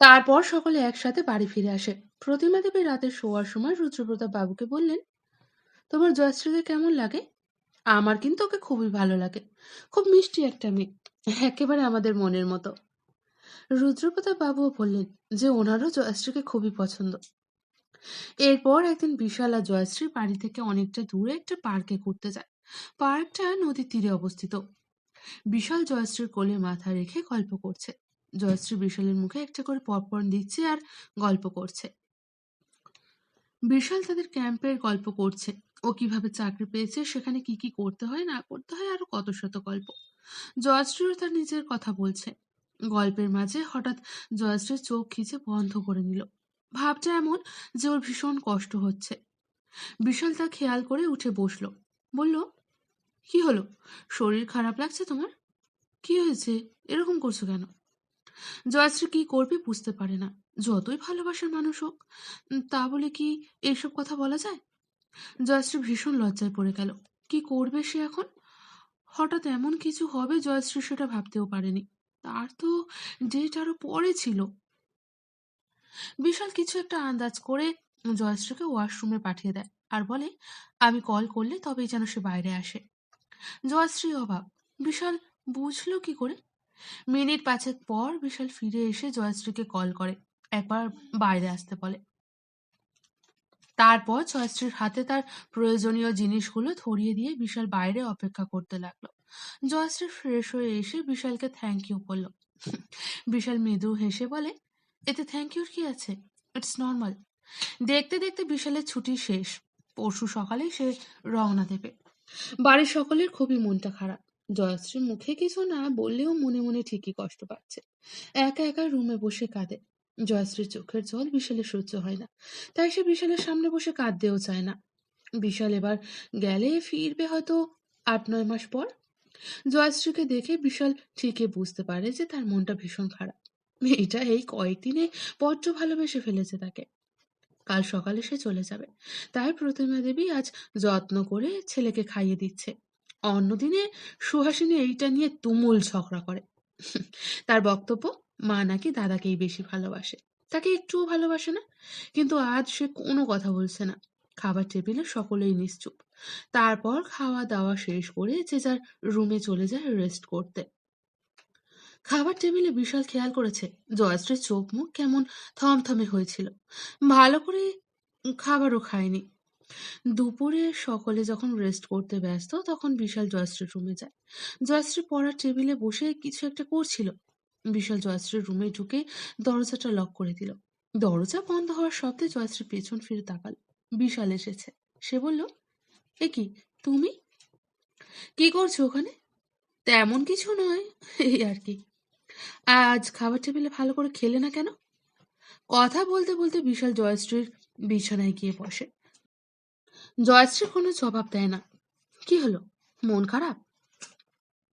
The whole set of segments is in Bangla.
তারপর সকলে একসাথে বাড়ি ফিরে আসে। প্রতিমা দেবী রাতে শোয়ার সময় রুদ্রপ্রতাপ বাবুকে বললেন, তোমার জয়শ্রীকে কেমন লাগে? আমার কিন্তু ওকে খুবই ভালো লাগে। খুব মিষ্টি একটা মেয়ে, একেবারে আমাদের মনের মতো। রুদ্রপ্রতাপ বাবুও বললেন যে ওনারও জয়শ্রীকে খুবই পছন্দ। এরপর একদিন বিশাল আর জয়শ্রী বাড়ি থেকে অনেকটা দূরে একটা পার্কে ঘুরতে যায়। পার্কটা নদীর তীরে অবস্থিত। বিশাল জয়শ্রীর কোলে মাথা রেখে গল্প করছে। জয়শ্রী বিশালের মুখে একটা করে পপকর্ন দিচ্ছে আর গল্প করছে। বিশাল তাদের ক্যাম্পের গল্প করছে। ও কীভাবে চাকরি পেয়েছে, সেখানে কি কি করতে হয়, না করতে হয়, আরও কত শত গল্প। জয়শ্রীও তার নিজের কথা বলছে। গল্পের মাঝে হঠাৎ জয়শ্রীর চোখ খিচে বন্ধ করে নিল। ভাবটা এমন যে ওর ভীষণ কষ্ট হচ্ছে। বিশাল তা খেয়াল করে উঠে বসল। বলল, কি হলো? শরীর খারাপ লাগছে তোমার? কি হয়েছে? এরকম করছ কেন? জয়শ্রী কি করবে বুঝতে পারে না। যতই ভালোবাসার মানুষ হোক তা বলে কি এইসব কথা বলা যায়? জয়শ্রী ভীষণ লজ্জায় পড়ে গেল। কি করবে সে এখন? হঠাৎ এমন কিছু হবে জয়শ্রী সেটা ভাবতেও পারেনি। তার তো ডেট আরও পরে ছিল। বিশাল কিছু একটা আন্দাজ করে জয়শ্রীকে ওয়াশরুমে পাঠিয়ে দেয় আর বলে, আমি কল করলে তবেই যেন সে বাইরে আসে। জয়শ্রী অভাব বিশাল বুঝলো কি করে? মিনিট পাঁচেক পর বিশাল ফিরে এসে জয়শ্রীকে কল করে। একবার বাইরে আসতে বলে। তারপর জয়শ্রীর হাতে তার প্রয়োজনীয় জিনিসগুলো ধরিয়ে দিয়ে বিশাল বাইরে অপেক্ষা করতে লাগল। জয়শ্রী ফ্রেশ হয়ে এসে বিশালকে থ্যাংক ইউ বলল। বিশাল মৃদু হেসে বলে, এতে থ্যাংক ইউর কি আছে? ইটস নর্মাল দেখতে দেখতে বিশালের ছুটি শেষ। পরশু সকালে সে রওনা দেবে। বাড়ির সকলের খুবই মনটা খারাপ। জয়শ্রী মুখে কিছু না বললেও মনে মনে ঠিকই কষ্ট পাচ্ছে। একা একা রুমে বসে কাঁদে। জয়শ্রীর চোখের জল বিশালে সহ্য হয় না। তাই সে বিশালের সামনে বসে কাঁদতেও চায় না। বিশাল এবার গেলে ফিরবে হয়তো আট, নয় মাস পর। জয়শ্রীকে দেখে বিশাল ঠিকই বুঝতে পারে যে তার মনটা ভীষণ খারাপ। মেয়েটা এই কয়েকদিনে বড্ড ভালোবেসে ফেলেছে তাকে। কাল সকালে সে চলে যাবে। তাই প্রতিমা দেবী আজ যত্ন করে ছেলেকে খাইয়ে দিচ্ছে। অন্যদিনে সুহাসিনী এইটা নিয়ে তুমুল ঝগড়া করে। তার বক্তব্য মা নাকি দাদাকেই বেশি ভালোবাসে। তাকে একটুও ভালোবাসে না, কিন্তু আজ সে কোনো কথা বলছে না। খাবার টেবিলে সকলেই নিশ্চুপ। তারপর খাওয়া দাওয়া শেষ করে যে যার রুমে চলে যায় রেস্ট করতে। খাবার টেবিলে বিশাল খেয়াল করেছে, জয়শ্রীর চোখ মুখ কেমন থমথমে হয়েছিল। ভালো করে খাবারও খায়নি। দুপুরে সকলে যখন রেস্ট করতে ব্যস্ত, তখন বিশাল জয়শ্রীর রুমে যায়। জয়শ্রী পড়ার টেবিলে বসে কিছু একটা করছিল। বিশাল জয়শ্রীর রুমে ঢুকে দরজাটা লক করে দিল। দরজা বন্ধ হওয়ার শব্দে জয়শ্রী পেছন ফিরে তাকাল। বিশাল এসেছে। সে বলল, এ কি, তুমি? কি করছ ওখানে? তেমন কিছু নয়, এই আর কি। আজ খাবার টেবিলে ভালো করে খেলে না কেন? কথা বলতে বলতে বিশাল জয়শ্রীর বিছানায় গিয়ে বসে। জয়শ্রী কোনো জবাব দেয় না। কি হলো? মন খারাপ?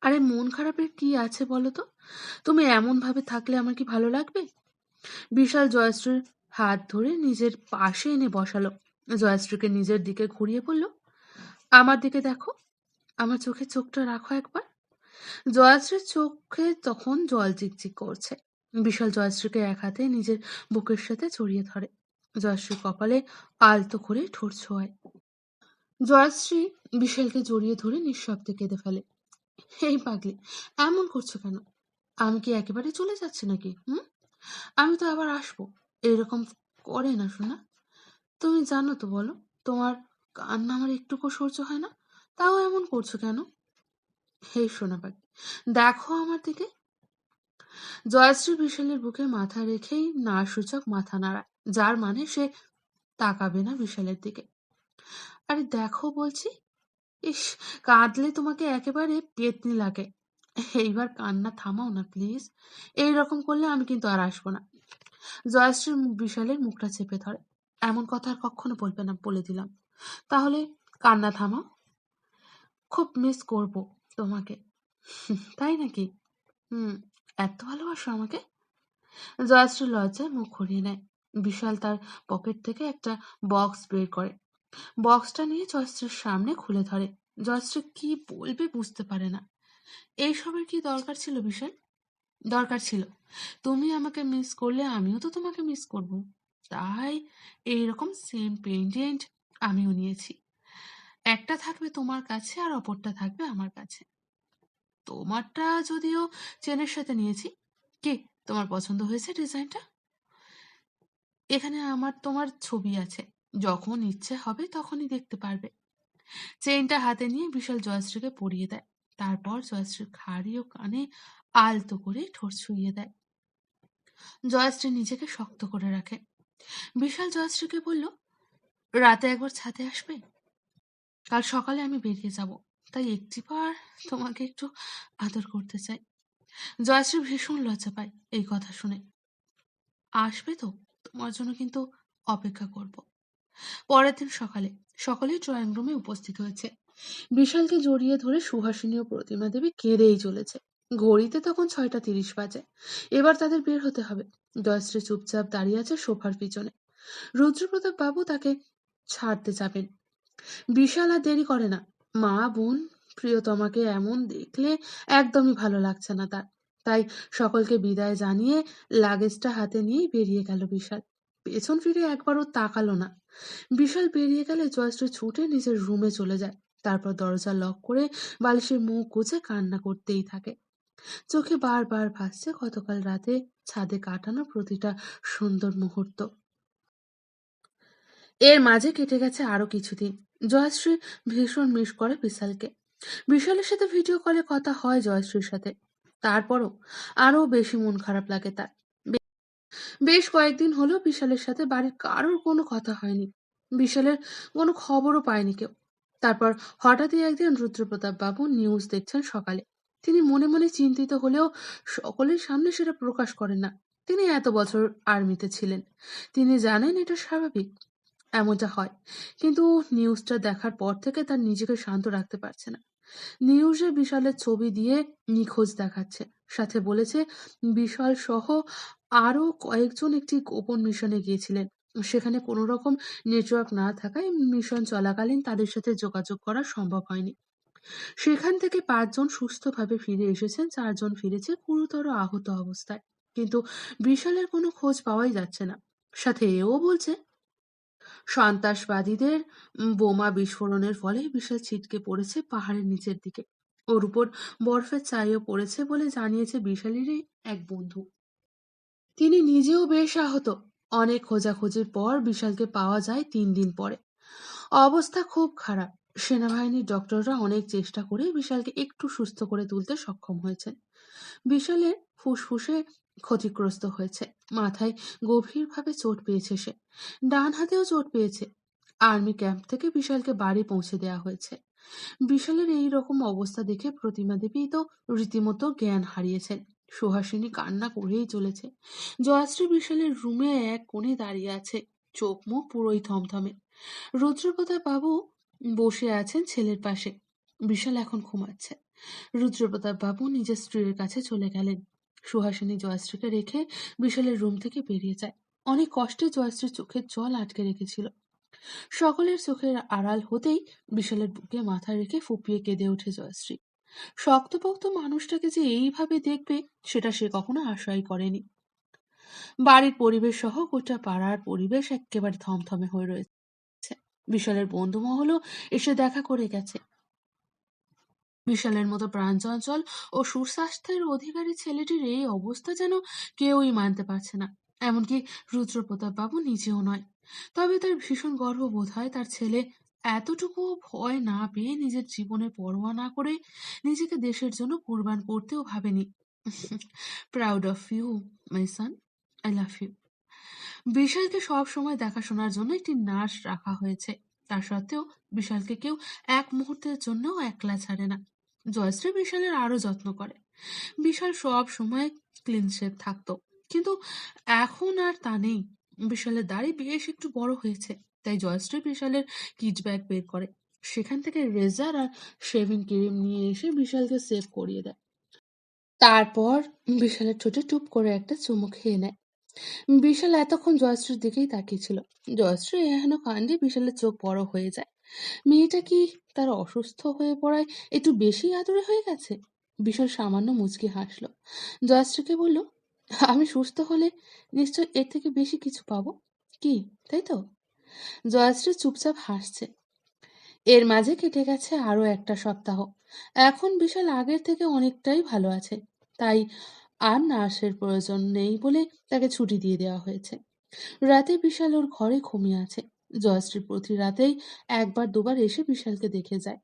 আরে, মন খারাপের কি আছে বলো তো? তুমি এমন ভাবে থাকলে আমার কি ভালো লাগবে? বিশাল জয়শ্রীর হাত ধরে নিজের পাশে এনে বসালো। জয়শ্রীকে নিজের দিকে ঘুরিয়ে বলল, আমার দিকে দেখো। আমার চোখে চোখটা রাখো একবার। জয়শ্রীর চোখে তখন জল চিকচিক করছে। বিশাল জয়শ্রীকে এক হাতে নিজের বুকের সাথে জড়িয়ে ধরে। জয়শ্রী কপালে আলতো করে ঠোঁট ছোঁয়ায়। জয়শ্রী বিশালকে জড়িয়ে ধরে নিঃশব্দে কেঁদে ফেলে। এই পাগলি, এমন করছ কেন? আমি কি একেবারে চলে যাচ্ছি নাকি, হুম? আমি তো আবার আসব। এরকম করে না শোনা তুমি জানো তো বলো, তোমার কান্না আমার একটুকু সহ্য হয় না। তাও এমন করছ কেন? হে সোনা পাখি দেখো আমার দিকে। জয়শ্রী বিশালের বুকে মাথা রেখেই না সূচক মাথা নাড়ায়, যার মানে সে তাকাবে না বিশালের দিকে। আরে দেখো বলছি, ইস, কাঁদলে তোমাকে একেবারে পেতনি লাগে। এইবার কান্না থামাও না প্লিজ এই রকম করলে আমি কিন্তু আর আসব না। জয়শ্রীর বিশালের মুখটা চেপে ধরে। এমন কথা আর কখনো বলবে না, বলে দিলাম। তাহলে কান্না থামাও। খুব মিস করব তোমাকে। তাই নাকি? হুম, এত ভালোবাসো আমাকে? জয়শ্রী লজ্জায় মুখ ঘুরিয়ে নেয়। বিশাল তার পকেট থেকে একটা বক্স বের করে। বক্সটা নিয়ে জয়শ্রীর সামনে খুলে ধরে। জয়শ্রী কি বলবে বুঝতে পারে না। এইসবের কি দরকার ছিল বিশাল? দরকার ছিল। তুমি আমাকে মিস করলে আমিও তো তোমাকে মিস করব। তাই এইরকম সেম পেন্ডেন্ট আমিও নিয়েছি। একটা থাকবে তোমার কাছে আর অপরটা থাকবে আমার কাছে। তোমারটা যদিও চেনের সাথে নিয়েছি। কে? তোমার পছন্দ হয়েছে ডিজাইনটা? এখানে আমার তোমার ছবি আছে। যখন ইচ্ছে হবে তখনই দেখতে পারবে। চেইনটা হাতে নিয়ে বিশাল জয়শ্রীকে পরিয়ে দেয়। তারপর জয়শ্রীর ঘাড়ি ও কানে আলতো করে ঠোঁট ছুঁয়ে দেয়। জয়শ্রী নিজেকে শক্ত করে রাখে। বিশাল জয়শ্রীকে বলল, রাতে একবার ছাদে আসবে? কাল সকালে আমি বেরিয়ে যাব। তাই একটিবার তোমাকে একটু আদর করতে চাই। জয়শ্রী ভীষণ লজ্জা পায় এই কথা শুনে। আসবে তো, তোমার জন্য কিন্তু অপেক্ষা করব। পরের দিন সকালে, সকলেই ড্রয়িং রুমে উপস্থিত হয়েছে। বিশালকে জড়িয়ে ধরে সুহাসিনী ও প্রতিমা দেবী কেঁদেই চলেছে। ঘড়িতে তখন ছয়টা তিরিশ বাজে। এবার তাদের বের হতে হবে। জয়শ্রী চুপচাপ দাঁড়িয়ে আছে সোফার পিছনে। রুদ্রপ্রতাপ বাবু তাকে ছাড়তে যাবেন। বিশাল আর দেরি করে না। মা, বোন, প্রিয়তমাকে এমন দেখলে একদমই ভালো লাগছে না তার। তাই সকলকে বিদায় জানিয়ে লাগেজটা হাতে নিয়েই বেরিয়ে গেল বিশাল। পেছন ফিরে একবারও তাকালো না। বিশাল বেরিয়ে গেলে জয়শ্রী ছুটে নিজের রুমে চলে যায়। তারপর দরজা লক করে বালিশের মুখ গুজে কান্না করতেই থাকে। চোখে বারবার ভাসছে গতকাল রাতে ছাদে কাটানো প্রতিটা সুন্দর মুহূর্ত। এর মাঝে কেটে গেছে আরও কিছুদিন। জয়শ্রী ভীষণ মিস করে বিশালকে। বিশালের সাথে ভিডিও কলে কথা হয় জয়শ্রীর সাথে। তারপরও আরও বেশি মন খারাপ লাগে তার। বেশ কয়েকদিন হলো বিশালের সাথে বাড়ির কারোর কোনো কথা হয়নি। বিশালের কোনো খবরও পায়নি কেউ। তারপর হঠাৎই একদিন রুদ্রপ্রতাপ বাবু নিউজ দেখছেন সকালে। তিনি মনে মনে চিন্তিত হলেও সকলের সামনে সেটা প্রকাশ করেন না। তিনি এত বছর আর্মিতে ছিলেন। তিনি জানেন এটা স্বাভাবিক, এমনটা হয়। কিন্তু নিউজটা দেখার পর থেকে তার নিজেকে শান্ত রাখতে পারছে না। নিউজে বিশালের ছবি দিয়ে নিখোঁজ দেখাচ্ছে। সাথে বলেছে, বিশাল সহ আরও কয়েকজন একটি গোপন মিশনে গিয়েছিলেন। সেখানে কোনো রকম নেটওয়ার্ক না থাকায় মিশন চলাকালীন তাদের সাথে যোগাযোগ করা সম্ভব হয়নি। সেখান থেকে পাঁচজন সুস্থভাবে ফিরে এসেছেন, চারজন ফিরেছে গুরুতর আহত অবস্থায়। কিন্তু বিশালের কোনো খোঁজ পাওয়াই যাচ্ছে না। সাথে এও বলছে, সন্ত্রাসবাদীদের বোমা বিস্ফোরণের ফলে বিশাল ছিটকে পড়েছে পাহাড়ের নিচের দিকে। ওর উপর বরফের ছাইও পড়েছে বলে জানিয়েছে বিশালেরই এক বন্ধু। তিনি নিজেও বেশ আহত। অনেক খোঁজাখুঁজির পর বিশালকে পাওয়া যায় তিন দিন পরে। অবস্থা খুব খারাপ। সেনাবাহিনীর ডক্টররা অনেক চেষ্টা করে বিশালকে একটু সুস্থ করে তুলতে সক্ষম হয়েছেন। বিশালের ফুসফুসে ক্ষতিগ্রস্ত হয়েছে। মাথায় গভীরভাবে চোট পেয়েছে সে। ডান হাতেও চোট পেয়েছে। আর্মি ক্যাম্প থেকে বিশালকে বাড়ি পৌঁছে দেওয়া হয়েছে। বিশালের এই রকম অবস্থা দেখে প্রতিমা দেবী তো রীতিমতো জ্ঞান হারিয়েছেন। সুহাসিনী কান্না করেই চলেছে। জয়াশ্রী বিশালের রুমে এক কোণে দাঁড়িয়ে আছে, চোখ মুখ পুরোই থমথমে। রুদ্রপ্রতাপ বাবু বসে আছেন ছেলের পাশে। বিশাল এখন ঘুমাচ্ছে। রুদ্রপ্রতাপ বাবু নিজের স্ত্রীর কাছে চলে গেলেন। সুহাসিনী জয়শ্রীকে রেখে বিশালের রুম থেকে বেরিয়ে যায়। অনেক কষ্টে জয়শ্রীর চোখের জল আটকে রেখেছিল। সকলের চোখের আড়াল হতেই বিশালের বুকে মাথা রেখে ফুপিয়ে কেঁদে ওঠে জয়শ্রী। শক্তপোক্ত মানুষটাকে যে এইভাবে দেখবে, সেটা সে কখনো আশাই করেনি। বাড়ির পরিবেশ সহ গোটা পাড়ার পরিবেশ একেবারে থমথমে হয়ে রয়েছে। বিশালের বন্ধু মহলও এসে দেখা করে গেছে। বিশালের মতো প্রাণচঞ্চল ও সুস্বাস্থ্যের অধিকারী ছেলেটির এই অবস্থা যেন কেউই মানতে পারছে না। এমনকি রুদ্রপ্রতাপ বাবু নিজেও নয়। তবে তার ভীষণ গর্ব বোধ হয় তার ছেলে এতটুকু ভয় না পেয়ে নিজের জীবনের পরোয়া না করে নিজেকে দেশের জন্য কোরবান করতেও ভাবেনি। Proud of you my son I love you বিশালকে সব সময় দেখাশোনার জন্য একটি নার্স রাখা হয়েছে। তা সত্ত্বেও বিশালকে কেউ এক মুহূর্তের জন্যও একলা ছাড়ে না। জয়শ্রী বিশালের আরও যত্ন করে। বিশাল সব সময় ক্লিন শেপ থাকতো। কিন্তু এখন আর তা নেই। বিশালের দাড়ি বেশ একটু বড় হয়েছে। তাই জয়শ্রী বিশালের কিট ব্যাগ বের করে। সেখান থেকে রেজার আর শেভিং ক্রিম নিয়ে এসে বিশালকে সেভ করিয়ে দেয়। তারপর বিশালের ঠোঁটে টুপ করে একটা চুমু খেয়ে নেয়। বিশাল এতক্ষণ জয়শ্রীর দিকেই তাকিয়েছিল। জয়শ্রী এহেন কাণ্ডে বিশালের চোখ বড় হয়ে যায়। মেয়েটা কি তার অসুস্থ হয়ে পড়ায় একটু বেশি আদরে হয়ে গেছে? বিশাল সামান্য মুচকি হাসলো। জয়শ্রীকে বলল, আমি সুস্থ হলে নিশ্চয় এর থেকে বেশি কিছু পাবো? কি? তাই তো? জয়শ্রী চুপচাপ হাসছে। এর মাঝে কেটে গেছে আরও একটা সপ্তাহ। এখন বিশাল আগের থেকে অনেকটাই ভালো আছে। তাই আর নার্সের প্রয়োজন নেই বলে তাকে ছুটি দিয়ে দেওয়া হয়েছে। রাতে বিশাল ওর ঘরে ঘুমিয়ে আছে। জয়শ্রী প্রতি রাতেই একবার দুবার এসে বিশালকে দেখে যায়।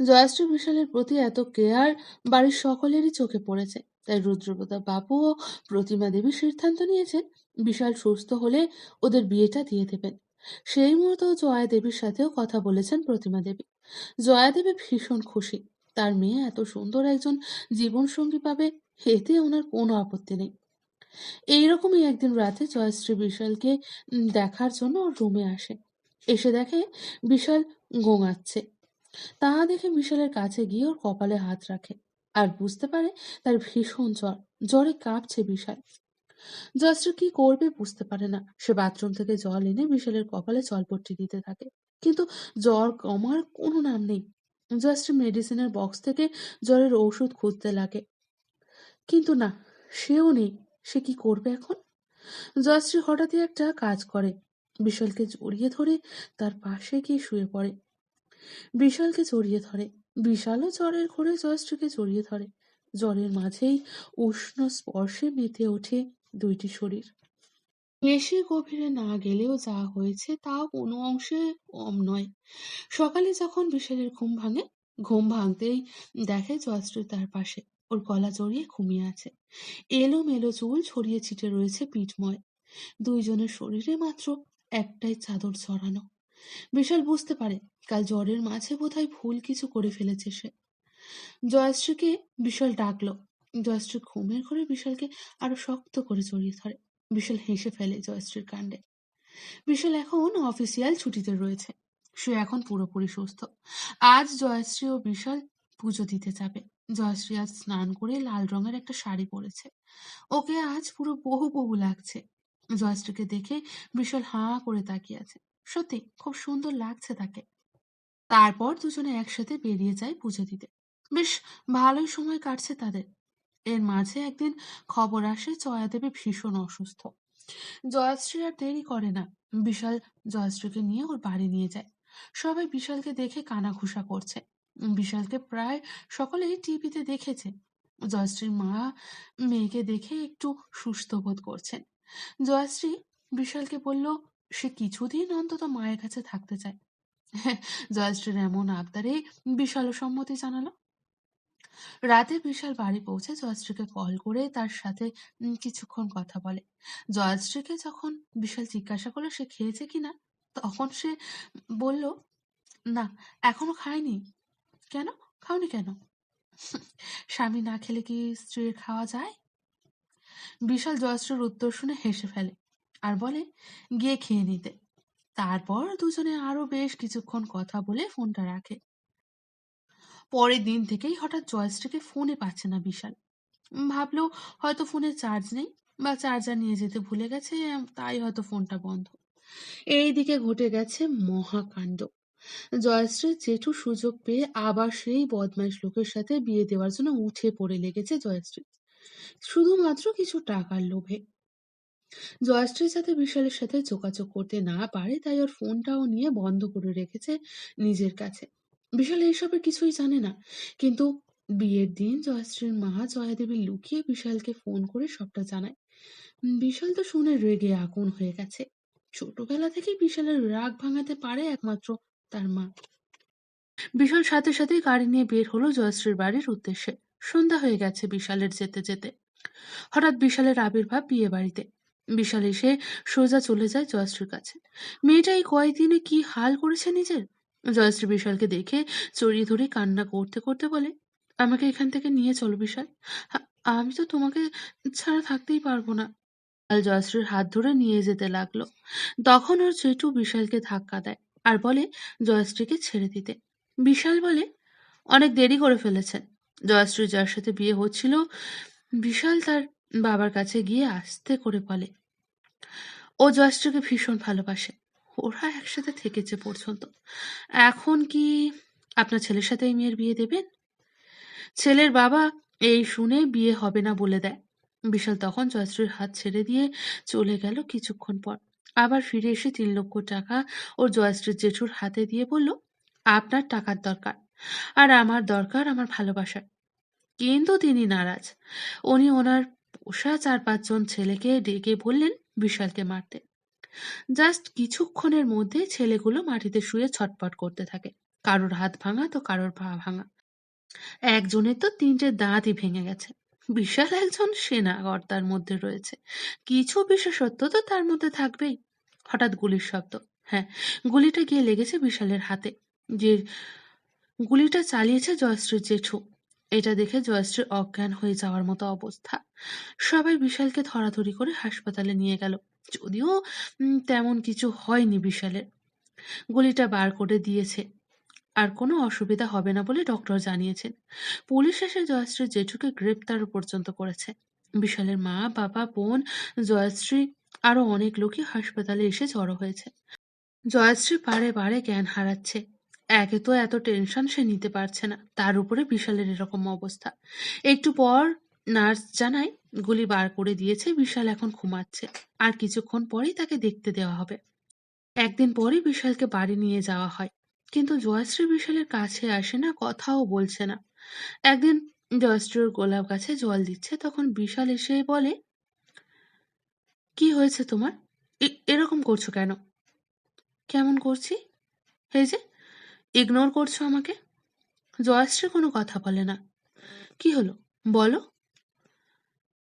জয়শ্রী বিশালের প্রতি এত কেয়ার বাড়ির সকলেরই চোখে পড়েছে। তাই রুদ্রপ্রতাপ বাবু ও প্রতিমা দেবী সিদ্ধান্ত নিয়েছেন বিশাল সুস্থ হলে ওদের বিয়েটা দিয়ে দেবেন। সেই মুহূর্তে জয়া দেবীর সাথেও কথা বলেছেন প্রতিমা দেবী। জয়া দেবী ভীষণ খুশি। তার মেয়ে এত সুন্দর একজন জীবনসঙ্গী পাবে, এতে ওনার কোনো আপত্তি নেই। এইরকমই একদিন রাতে জয়শ্রী বিশালকে দেখার জন্য ওর রুমে আসে। এসে দেখে বিশাল গোঙাচ্ছে। তা দেখে বিশালের কাছে গিয়ে ওর কপালে হাত রাখে। আর বুঝতে পারে তার ভীষণ জ্বর। জ্বরে কাঁপছে বিশাল। জয়শ্রী কি করবে বুঝতে পারে না। সে বাথরুম থেকে জল এনে বিশালের কপালে জলপট্টি দিতে থাকে। কিন্তু জ্বর কমার কোনো নাম নেই। জয়শ্রী মেডিসিনের বক্স থেকে জ্বরের ওষুধ খুঁজতে লাগে। কিন্তু না, সেও নেই। সে কি করবে এখন? জয়শ্রী হঠাৎই একটা কাজ করে। বিশালকে জড়িয়ে ধরে তার পাশে গিয়ে শুয়ে পড়ে। বিশালকে জড়িয়ে ধরে। বিশালও জ্বরের ঘোরে জয়শ্রীকে জড়িয়ে ধরে। জ্বরের মাঝেই উষ্ণ স্পর্শে মেতে ওঠে দুইটি শরীর। বেশি গভীরে না গেলেও যা হয়েছে তা কোনো অংশে কম নয়। সকালে যখন বিশালের ঘুম ভাঙে, ঘুম ভাঙতেই দেখে জয়শ্রী তার পাশে। ওর গলা জড়িয়ে ঘুমিয়ে আছে। এলো মেলো চুল ছড়িয়ে ছিটে রয়েছে পিঠময়। দুইজনের শরীরে মাত্র একটাই চাদর ছড়ানো। বিশাল বুঝতে পারে, কাল জ্বরের মাঝে বোধহয় ভুল কিছু করে ফেলেছে সে। জয়শ্রীকে বিশাল ডাকলো জয়শ্রী ঘুমের ঘরে বিশালকে আরও শক্ত করে জড়িয়ে ধরে। বিশাল হেসে ফেলে জয়শ্রীর কাণ্ডে। বিশাল এখন অফিসিয়াল ছুটিতে রয়েছে। সে এখন পুরোপুরি সুস্থ। আজ জয়শ্রী ও বিশাল পুজো দিতে যাবে। জয়শ্রী আজ স্নান করে লাল রঙের একটা শাড়ি পরেছে। ওকে আজ পুরো বহু বহু লাগছে। জয়শ্রীকে দেখে বিশাল হাঁ করে তাকিয়ে আছে। সত্যি, খুব সুন্দর লাগছে তাকে। তারপর দুজনে একসাথে বেরিয়ে যায় পুজো দিতে। বেশ ভালোই সময় কাটছে তাদের। এর মাঝে একদিন খবর আসে জয়াদেবী ভীষণ অসুস্থ। জয়শ্রী আর দেরি করে না। বিশাল জয়শ্রীকে নিয়ে ওর বাড়ি নিয়ে যায়। সবাই বিশালকে দেখে কানাঘুষা করছে। বিশালকে প্রায় সকলেই টিভিতে দেখেছে। জয়শ্রীর মা মেয়েকে দেখে একটু সুস্থ বোধ করছেন। জয়শ্রী বিশালকে বলল, সে কিছুদিন অন্তত মায়ের কাছে থাকতে চায়। জয়শ্রীর এমন আবদারে বিশালও সম্মতি জানালো। রাতে বিশাল বাড়ি পৌঁছে জয়শ্রীকে কল করে তার সাথে কিছুক্ষণ কথা বলে। জয়শ্রীকে যখন বিশাল জিজ্ঞাসা করল সে খেয়েছে কিনা তখন সে বলল, না, এখনও খায়নি কেন? খাওনি কেন? স্বামী না খেলে কি স্ত্রীর খাওয়া যায়? বিশাল জয়শ্রীর উত্তর শুনে হেসে ফেলে আর বলে, গিয়ে খেয়ে নিতে। তারপর দুজনে আরও বেশ কিছুক্ষণ কথা বলে ফোনটা রাখে। পরের দিন থেকেই হঠাৎ জয়শ্রীকে ফোনে পাচ্ছে না বিশাল। ভাবলো হয়তো ফোনে চার্জ নেই বা চার্জার নিয়ে যেতে ভুলে গেছে, তাই হয়তো ফোনটা বন্ধ। এই দিকে ঘটে গেছে মহাকাণ্ড। জয়শ্রীর জেঠু সুযোগ পেয়ে আবার সেই বদমাইশ লোকের সাথে বিয়ে দেওয়ার জন্য উঠে পড়ে লেগেছে জয়শ্রী শুধুমাত্র কিছু টাকার লোভে। জয়শ্রীর সাথে বিশালের সাথে যোগাযোগ করতে না পারে, তাই ওর ফোনটাও নিয়ে বন্ধ করে রেখেছে নিজের কাছে। বিশাল এইসবের কিছুই জানে না। কিন্তু বিয়ের দিন জয়শ্রীর মা জয়াদেবী লুকিয়ে বিশালকে ফোন করে সবটা জানায়। বিশাল তো শুনে রেগে আগুন হয়ে গেছে। ছোটবেলা থেকেই বিশালের রাগ ভাঙাতে পারে একমাত্র তার মা। বিশাল সাথে সাথে গাড়ি নিয়ে বের হলো জয়শ্রীর বাড়ির উদ্দেশ্যে। সন্ধ্যা হয়ে গেছে বিশালের যেতে যেতে। হঠাৎ বিশালের আবির্ভাব বিয়ে বাড়িতে। বিশাল এসে সোজা চলে যায় জয়শ্রীর কাছে। মেয়েটা এই কয়েকদিনে কি হাল করেছে নিজের? জয়শ্রী বিশালকে দেখে চড়িয়ে ধরে কান্না করতে করতে বলে, আমাকে এখান থেকে নিয়ে চলো বিশাল। আমি তো তোমাকে ছাড়া থাকতেই পারব না। বিশাল জয়শ্রীর হাত ধরে নিয়ে যেতে লাগল। তখন ওর জেঠু বিশালকে ধাক্কা দেয় আর বলে জয়শ্রীকে ছেড়ে দিতে। বিশাল বলে, অনেক দেরি করে ফেলেছেন। জয়শ্রী যার সাথে বিয়ে হচ্ছিল, বিশাল তার বাবার কাছে গিয়ে আস্তে করে বলে, ও জয়শ্রীকে ভীষণ ভালোবাসে। ওরা একসাথে থেকেছে পর্যন্ত। এখন কি আপনার ছেলের সাথে এই মেয়ের বিয়ে দেবেন? ছেলের বাবা এই শুনে বিয়ে হবে না বলে দেয়। বিশাল তখন জয়শ্রীর হাত ছেড়ে দিয়ে চলে গেল কিছুক্ষণ পর। আবার ফিরে এসে তিন লক্ষ টাকা ও জয়শ্রীর জেঠুর হাতে দিয়ে বলল, আপনার টাকার দরকার আর আমার দরকার আমার ভালোবাসার। কিন্তু তিনি নারাজ। উনি ওনার পোষা চার পাঁচজন ছেলেকে ডেকে বললেন, বিশালকে মারতে। জাস্ট কিছুক্ষণের মধ্যে ছেলেগুলো মাটিতে শুয়ে ছটপট করতে থাকে। কারোর হাত ভাঙা তো কারোর পা ভাঙা। একজনের তো তিনটে দাঁতই ভেঙে গেছে। বিশাল একজন সেনাকর্তার মধ্যে রয়েছে। কিছু বিশেষত্ব তো তার মধ্যে থাকবেই। হঠাৎ গুলির শব্দ। হ্যাঁ গুলিটা গিয়ে লেগেছে বিশালের হাতে। যে গুলিটা চালিয়েছে জয়শ্রীর জেঠু। এটা দেখে জয়শ্রী অজ্ঞান হয়ে যাওয়ার মতো অবস্থা। সবাই বিশালকে ধরাধরি করে হাসপাতালে নিয়ে গেল। যদিও তেমন কিছু হয়নি বিশালের। গুলিটা বার করে দিয়েছে। আর কোনো অসুবিধা হবে না বলে ডক্টর জানিয়েছেন। পুলিশ এসে জয়শ্রীর জেঠুকে গ্রেপ্তার পর্যন্ত করেছে। বিশালের মা, বাবা, বোন, জয়শ্রী আরও অনেক লোকই হাসপাতালে এসে জড়ো হয়েছে। জয়শ্রী বারে বারে জ্ঞান হারাচ্ছে। একে তো এত টেনশন সে নিতে পারছে না। তার উপরে বিশালের এরকম অবস্থা। একটু পর নার্স জানায়, গুলি বার করে দিয়েছে, বিশাল এখন ঘুমাচ্ছে। আর কিছুক্ষণ পরেই তাকে দেখতে দেওয়া হবে। একদিন পরেই বিশালকে বাড়ি নিয়ে যাওয়া হয়। কিন্তু জয়শ্রী বিশালের কাছে আসে না, কথাও বলছে না। একদিন জয়শ্রীর গোলাপ গাছে জল দিচ্ছে, তখন বিশাল এসে বলে, কি হয়েছে তোমার? এরকম করছ কেন? কেমন করছি? এই যে ইগনোর করছ আমাকে? জয়শ্রী কোনো কথা বলে না। কি হলো? বলো।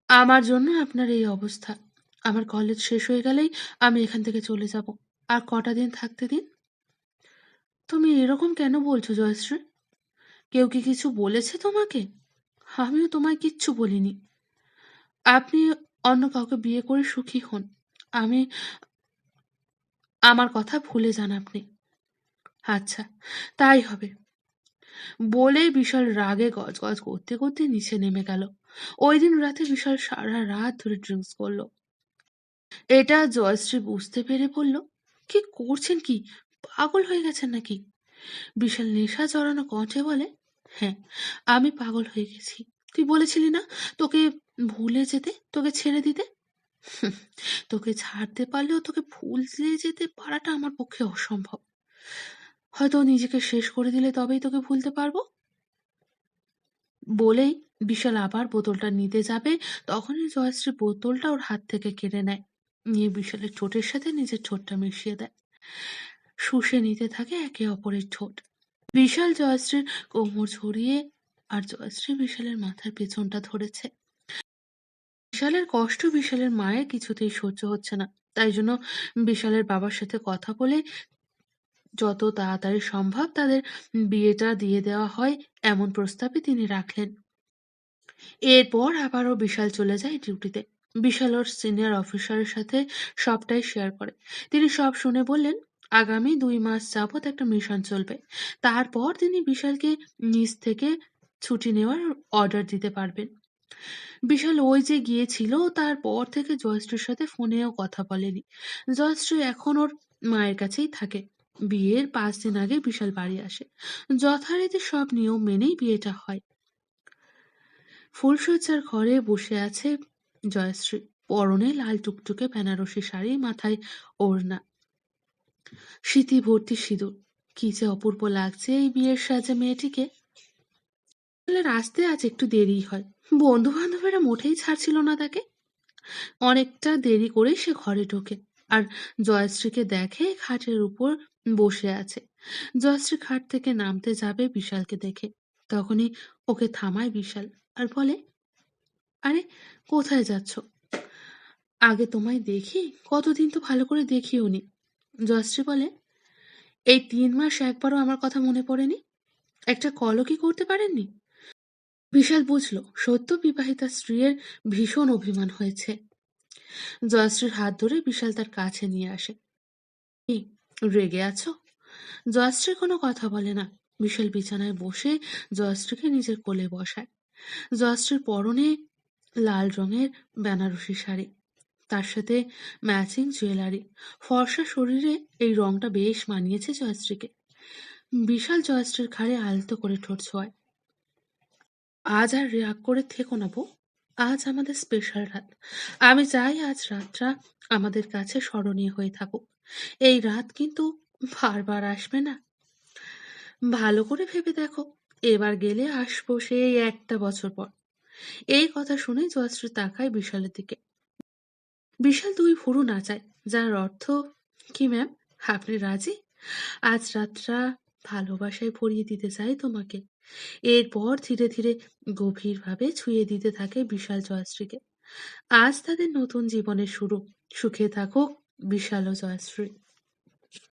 আমার জন্য আপনার এই অবস্থা। আমার কলেজ শেষ হয়ে গেলেই আমি এখান থেকে চলে যাব। আর কটা দিন থাকতে দিন? তুমি এরকম কেন বলছো, জয়শ্রী? কেউ কি কিছু বলেছে তোমাকে? আমিও তোমায় কিচ্ছু বলিনি। আপনি অন্য কাউকে বিয়ে করে সুখী হন। আমি, আমার কথা ভুলে যান আপনি। আচ্ছা তাই হবে। বলে বিশাল রাগে গজগজ করতে করতে নিচে নেমে গেল। ওই দিন রাতে বিশাল সারা রাত ধরে ড্রিঙ্কস করল। এটা জয়শ্রী বুঝতে পেরে বলল, কি করছেন কি? পাগল হয়ে গেছেন নাকি? বিশাল নেশা জড়ানো কণ্ঠে বলে হ্যাঁ আমি পাগল হয়ে গেছি। তুই বলেছিলি না তোকে ভুলে যেতে, তোকে ছেড়ে দিতে? তোকে ছাড়তে পারলেও তোকে ভুলে যেতে পারাটা আমার পক্ষে অসম্ভব। হয়তো নিজেকে শেষ করে দিলে তবেই তোকে ভুলতে পারব? বলেই বিশাল আবার বোতলটা নিতে যাবে। তখনই জয়শ্রী বোতলটা ওর হাত থেকে কেড়ে নেয়। নিয়ে বিশালের ঠোঁটের সাথে নিজের ঠোঁটটা মিশিয়ে দেয়। শুষে নিতে থাকে একে অপরের ঠোঁট। বিশাল জয়শ্রীর কোমর ছড়িয়ে আর জয়শ্রী বিশালের মাথার পেছনটা ধরেছে। বিশালের কষ্ট বিশালের মায়ের কিছুতেই সহ্য হচ্ছে না। তাই জন্য বিশালের বাবার সাথে কথা বলে যত তাড়াতাড়ি সম্ভব তাদের বিয়েটা দিয়ে দেওয়া হয় এমন প্রস্তাবই তিনি রাখলেন। এরপর আবারও বিশাল চলে যায় ডিউটিতে। বিশাল ওর সিনিয়র অফিসারের সাথে সবটাই শেয়ার করে। তিনি সব শুনে বললেন, আগামী দুই মাস যাবৎ একটা মিশন চলবে। তারপর তিনি বিশালকে নিজ থেকে ছুটি নেওয়ার অর্ডার দিতে পারবেন। বিশাল ওই যে গিয়েছিল, তারপর থেকে জয়শ্রীর সাথে ফোনেও কথা বলেনি। জয়শ্রী এখন ওর মায়ের কাছেই থাকে। বিয়ের পাঁচ দিন আগে বিশাল বাড়ি আসে। যথারীতি সব নিয়ম মেনেই বিয়েটা হয়। ফুলশয্যার ঘরে বসে আছে জয়শ্রী। পরনে লাল টুকটুকে বেনারসি শাড়ি, মাথায় ওড়না। স্মৃতি ভর্তি সিঁদুর। কি যে অপূর্ব লাগছে এই বিয়ের সাজে মেয়েটিকে। আসতে আজ একটু দেরি হয়। বন্ধু বান্ধবেরা মোটেই ছাড়ছিল না তাকে। অনেকটা দেরি করে সে ঘরে ঢোকে। আর জয়শ্রীকে দেখে খাটের উপর বসে আছে। জয়শ্রী খাট থেকে নামতে যাবে বিশালকে দেখে। তখনই ওকে থামায় বিশাল আর বলে আরে কোথায় যাচ্ছ? আগে তোমায় দেখি? কতদিন তো ভালো করে দেখিও নি। জয়শ্রী বলে এই তিন মাস একবারও আমার কথা মনে পড়েনি? একটা কলও কি করতে পারেননি? বিশাল বুঝলো সত্য বিবাহিতা স্ত্রীর ভীষণ অভিমান হয়েছে। জয়শ্রীর হাত ধরে বিশাল তার কাছে নিয়ে আসে। "কি, রেগে আছো? জয়শ্রী কোনো কথা বলে না। বিশাল বিছানায় বসে জয়শ্রীকে নিজের কোলে বসায়। জয়শ্রীর পরনে লাল রঙের বেনারসি শাড়ি, তার সাথে ম্যাচিং জুয়েলারি। ফর্সা শরীরে এই রংটা বেশ মানিয়েছে জয়শ্রীকে। বিশাল জয়শ্রীর ঘাড়ে আলতো করে ঠোঁট ছোঁয়ায়। আজ আর রাগ করে থেকো না বউ, আজ আমাদের স্পেশাল রাত। আমি চাই আজ রাতটা আমাদের কাছে স্মরণীয় হয়ে থাকুক। এই রাত কিন্তু বারবার আসবে না। ভালো করে ভেবে দেখো, এবার গেলে আসব সেই একটা বছর পর। এই কথা শুনে জয়শ্রী তাকায় বিশালের দিকে। বিশাল দুই ভুরু নাচায় যার অর্থ কি ম্যাম, আপনি রাজি? আজ রাতটা ভালোবাসায় ভরিয়ে দিতে চাই তোমাকে। এরপর ধীরে ধীরে গভীরভাবে ছুঁয়ে দিতে থাকে বিশাল জয়শ্রীকে। আজ তাদের নতুন জীবনের শুরু। সুখে থাকুক বিশাল ও জয়শ্রী।